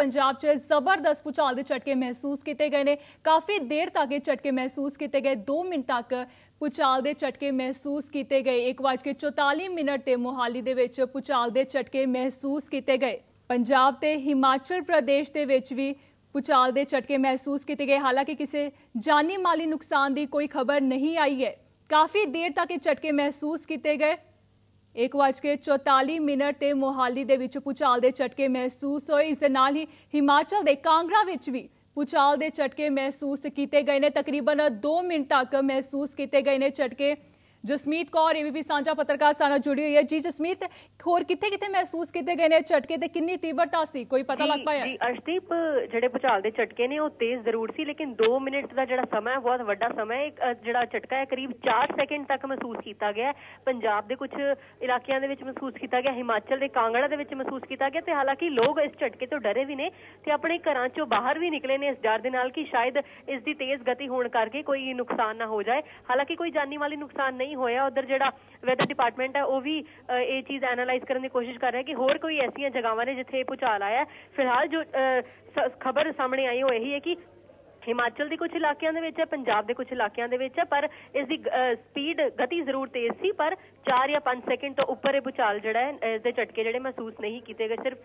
ਪੰਜਾਬ 'ਚ ਜ਼ਬਰਦਸਤ ਭੂਚਾਲ ਦੇ ਝਟਕੇ ਮਹਿਸੂਸ ਕੀਤੇ ਗਏ ਨੇ। ਕਾਫੀ ਦੇਰ ਤੱਕ ਇਹ ਝਟਕੇ ਮਹਿਸੂਸ ਕੀਤੇ ਗਏ। 2 ਮਿੰਟ ਤੱਕ ਭੂਚਾਲ ਦੇ ਝਟਕੇ ਮਹਿਸੂਸ ਕੀਤੇ ਗਏ। 1:44 ਮਿੰਟ ਤੇ ਮੋਹਾਲੀ ਦੇ ਵਿੱਚ ਭੂਚਾਲ ਦੇ ਝਟਕੇ ਮਹਿਸੂਸ ਕੀਤੇ ਗਏ। ਪੰਜਾਬ ਤੇ ਹਿਮਾਚਲ ਪ੍ਰਦੇਸ਼ ਦੇ ਵਿੱਚ ਵੀ ਭੂਚਾਲ ਦੇ ਝਟਕੇ ਮਹਿਸੂਸ ਕੀਤੇ ਗਏ। ਹਾਲਾਂਕਿ ਕਿਸੇ ਜਾਨੀ ਮਾਲੀ ਨੁਕਸਾਨ ਦੀ ਕੋਈ ਖਬਰ ਨਹੀਂ ਆਈ ਹੈ। ਕਾਫੀ ਦੇਰ ਤੱਕ ਇਹ ਝਟਕੇ ਮਹਿਸੂਸ ਕੀਤੇ ਗਏ। 1:44 ਮਿੰਟ ਤੇ ਮੋਹਾਲੀ ਦੇ ਵਿੱਚ ਭੂਚਾਲ ਦੇ ਝਟਕੇ ਮਹਿਸੂਸ ਹੋਏ। ਇਸ ਦੇ ਨਾਲ ਹੀ ਹਿਮਾਚਲ ਦੇ ਕਾਂਗੜਾ ਵਿੱਚ ਵੀ ਭੂਚਾਲ ਦੇ ਝਟਕੇ ਮਹਿਸੂਸ ਕੀਤੇ ਗਏ ਨੇ। ਤਕਰੀਬਨ 2 ਮਿੰਟ ਤੱਕ ਮਹਿਸੂਸ ਕੀਤੇ ਗਏ ਨੇ ਝਟਕੇ। ਜਸਮੀਤ ਕੌਰ ਏਬੀਪੀ ਸਾਂਝਾ ਪੱਤਰਕਾਰ ਸਾਨਾ ਜੁੜੀ ਹੋਈ ਹੈ। ਜੀ ਜਸਮੀਤ ਹੋਰ ਕਿੱਥੇ ਕਿੱਥੇ ਮਹਿਸੂਸ ਕੀਤੇ ਗਏ ਨੇ? ਝਟਕੇ ਤੇ ਕਿੰਨੀ ਤੀਬਰਤਾ ਸੀ? ਕੋਈ ਪਤਾ ਲੱਗ ਪਾਇਆ? ਜੀ ਅਰਸ਼ਦੀਪ ਜਿਹੜੇ ਭੁਚਾਲ ਦੇ ਝਟਕੇ ਨੇ ਉਹ ਤੇਜ਼ ਜ਼ਰੂਰ ਸੀ ਲੇਕਿਨ 2 ਮਿੰਟ ਦਾ ਜਿਹੜਾ ਸਮਾਂ ਹੈ ਬਹੁਤ ਵੱਡਾ ਸਮਾਂ ਹੈ। ਜਿਹੜਾ ਝਟਕਾ ਹੈ ਕਰੀਬ 4 ਸੈਕਿੰਡ ਤੱਕ ਮਹਿਸੂਸ ਕੀਤਾ ਗਿਆ। ਪੰਜਾਬ ਦੇ ਕੁਝ ਇਲਾਕਿਆਂ ਦੇ ਵਿੱਚ ਮਹਿਸੂਸ ਕੀਤਾ ਗਿਆ ਹਿਮਾਚਲ ਦੇ ਕਾਂਗੜਾ ਦੇ ਵਿੱਚ ਮਹਿਸੂਸ ਕੀਤਾ ਗਿਆ ਤੇ ਹਾਲਾਂਕਿ ਲੋਕ ਇਸ ਝਟਕੇ ਤੋਂ ਡਰੇ ਵੀ ਨੇ ਤੇ ਆਪਣੇ ਘਰਾਂ ਚੋਂ ਬਾਹਰ ਵੀ ਨਿਕਲੇ ਨੇ ਇਸ ਡਰ ਦੇ ਨਾਲ ਕਿ ਸ਼ਾਇਦ ਇਸ ਦੀ ਤੇਜ਼ ਗਤੀ ਹੋਣ ਕਰਕੇ ਕੋਈ ਨੁਕਸਾਨ ਨਾ ਹੋ ਜਾਏ। ਹਾਲਾਂਕਿ ਕੋਈ ਜਾਨੀ ਮਾਲੀ ਨੁਕਸਾਨ ਨਹੀਂ ਹੋਇਆ। ਉਧਰ ਜਿਹੜਾ ਵੈਦਰ ਡਿਪਾਰਟਮੈਂਟ ਹੈ ਉਹ ਵੀ ਇਹ ਚੀਜ਼ ਐਨਾਲਾਈਜ਼ ਕਰਨ ਦੀ ਕੋਸ਼ਿਸ਼ ਕਰ ਰਿਹਾ ਕਿ ਹੋਰ ਕੋਈ ਐਸੀਆਂ ਜਗ੍ਹਾਵਾਂ ਨੇ ਜਿੱਥੇ ਇਹ ਭੂਚਾਲ ਆਇਆ ਫਿਲਹਾਲ ਜੋ ਖਬਰ ਸਾਹਮਣੇ ਆਈ ਉਹ ਇਹੀ ਹੈ ਕਿ ਹਿਮਾਚਲ ਦੇ ਕੁਝ ਇਲਾਕਿਆਂ ਦੇ ਵਿੱਚ ਹੈ, ਪੰਜਾਬ ਦੇ ਕੁਝ ਇਲਾਕਿਆਂ ਦੇ ਵਿੱਚ ਹੈ, ਪਰ ਇਸ ਦੀ ਸਪੀਡ ਗਤੀ ਜ਼ਰੂਰ ਤੇਜ਼ ਸੀ, ਪਰ 4 ਜਾਂ 5 ਸੈਕਿੰਡ ਤੋਂ ਉੱਪਰ ਇਹ ਭੂਚਾਲ ਜਿਹੜਾ ਹੈ, ਇਸ ਦੇ ਝਟਕੇ ਜਿਹੜੇ ਮਹਿਸੂਸ ਨਹੀਂ ਕੀਤੇ ਗਏ। ਸਿਰਫ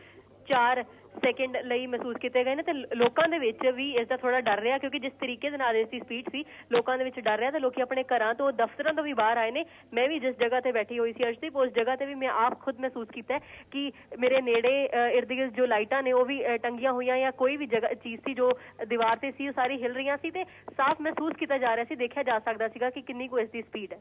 4 ਸੈਕਿੰਡ ਲਈ ਮਹਿਸੂਸ ਕੀਤੇ ਗਏ ਨੇ ਤੇ ਲੋਕਾਂ ਦੇ ਵਿੱਚ ਵੀ ਇਸ ਦਾ ਥੋੜਾ ਡਰ ਰਿਹਾ ਕਿਉਂਕਿ ਜਿਸ ਤਰੀਕੇ ਦੇ ਨਾਲ ਇਸ ਦੀ ਸਪੀਡ ਸੀ, ਲੋਕਾਂ ਦੇ ਵਿੱਚ ਡਰ ਰਿਹਾ ਤੇ ਲੋਕੀ ਆਪਣੇ ਘਰਾਂ ਤੋਂ ਦਫ਼ਤਰਾਂ ਤੋਂ ਵੀ ਬਾਹਰ ਆਏ ਨੇ। ਮੈਂ ਵੀ ਜਿਸ ਜਗ੍ਹਾ ਤੇ ਬੈਠੀ ਹੋਈ ਸੀ ਅਰਸ਼ਦੀਪ, ਉਸ ਜਗ੍ਹਾ ਤੇ ਵੀ ਮੈਂ ਆਪ ਖੁਦ ਮਹਿਸੂਸ ਕੀਤਾ ਕਿ ਮੇਰੇ ਨੇੜੇ ਇਰਦ ਗਿਰਦ ਜੋ ਲਾਈਟਾਂ ਨੇ ਉਹ ਵੀ ਟੰਗੀਆਂ ਹੋਈਆਂ ਜਾਂ ਕੋਈ ਵੀ ਜਗ੍ਹਾ, ਚੀਜ਼ ਸੀ ਜੋ ਦੀਵਾਰ ਤੇ ਸੀ, ਉਹ ਸਾਰੀ ਹਿਲ ਰਹੀਆਂ ਸੀ ਤੇ ਸਾਫ਼ ਮਹਿਸੂਸ ਕੀਤਾ ਜਾ ਰਿਹਾ ਸੀ, ਦੇਖਿਆ ਜਾ ਸਕਦਾ ਸੀਗਾ ਕਿ ਕਿੰਨੀ ਕੁ ਇਸ ਦੀ ਸਪੀਡ ਹੈ।